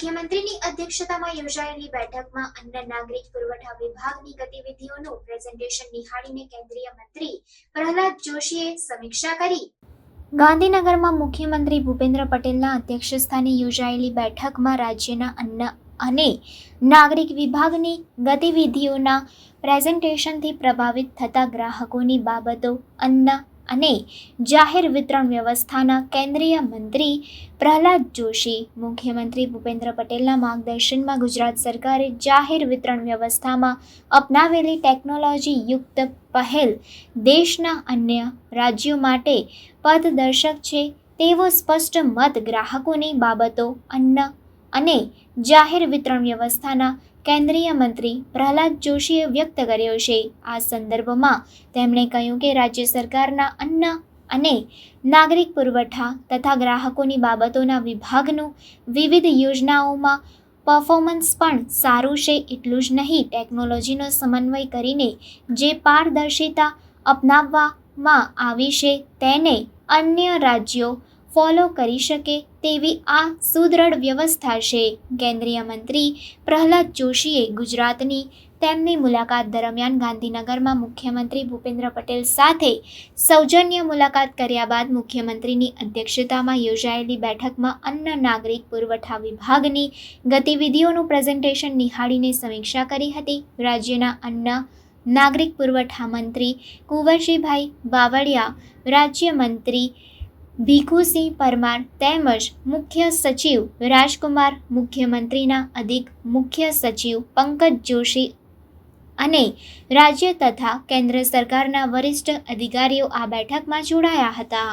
મુખ્યમંત્રીની અધ્યક્ષતામાં યોજાયેલી બેઠકમાં અન્ન નાગરિક પુરવઠા વિભાગની ગતિવિધિઓનું પ્રેઝન્ટેશન નિહાળીને કેન્દ્રીય મંત્રી પ્રહલાદ જોશીએ સમીક્ષા કરી. ગાંધીનગરમાં મુખ્યમંત્રી ભૂપેન્દ્ર પટેલના અધ્યક્ષસ્થાને યોજાયેલી બેઠકમાં રાજ્યના અન્ન અને નાગરિક વિભાગની ગતિવિધિઓના પ્રેઝન્ટેશનથી પ્રભાવિત થતા ગ્રાહકોની બાબતો, અન્ન અને જાહેર વિતરણ વ્યવસ્થાના કેન્દ્રીય મંત્રી પ્રહલાદ જોશી, મુખ્યમંત્રી ભૂપેન્દ્ર પટેલના માર્ગદર્શનમાં ગુજરાત સરકારે જાહેર વિતરણ વ્યવસ્થામાં અપનાવેલી ટેકનોલોજી યુક્ત પહેલ દેશના અન્ય રાજ્યો માટે પથદર્શક છે તેવો સ્પષ્ટ મત ગ્રાહકોની બાબતો અન્ન અને જાહેર વિતરણ વ્યવસ્થાના કેન્દ્રીય મંત્રી પ્રહલાદ જોશીએ વ્યક્ત કર્યો છે. આ સંદર્ભમાં તેમણે કહ્યું કે રાજ્ય સરકારના અન્ન અને નાગરિક પુરવઠા તથા ગ્રાહકોની બાબતોના વિભાગનું વિવિધ યોજનાઓમાં પરફોર્મન્સ પણ સારું છે એટલું જ નહીં ટેકનોલોજીનો સમન્વય કરીને જે પારદર્શિતા અપનાવવામાં આવી છે તેને અન્ય રાજ્યો ફોલો કરી શકે તેવી આ સુદૃઢ વ્યવસ્થા છે. કેન્દ્રીય મંત્રી પ્રહલાદ જોશીએ ગુજરાતની તેમની મુલાકાત દરમિયાન ગાંધીનગરમાં મુખ્યમંત્રી ભૂપેન્દ્ર પટેલ સાથે સૌજન્ય મુલાકાત કર્યા બાદ મુખ્યમંત્રીની અધ્યક્ષતામાં યોજાયેલી બેઠકમાં અન્ન નાગરિક પુરવઠા વિભાગની ગતિવિધિઓનું પ્રેઝન્ટેશન નિહાળીને સમીક્ષા કરી હતી. રાજ્યના અન્ન નાગરિક પુરવઠા મંત્રી કુંવરજીભાઈ બાવળિયા રાજ્યમંત્રી ભીખુસિંહ પરમાર તેમજ મુખ્ય સચિવ રાજકુમાર, મુખ્યમંત્રીના અધિક મુખ્ય સચિવ પંકજ જોશી અને રાજ્ય તથા કેન્દ્ર સરકારના વરિષ્ઠ અધિકારીઓ આ બેઠકમાં જોડાયા હતા.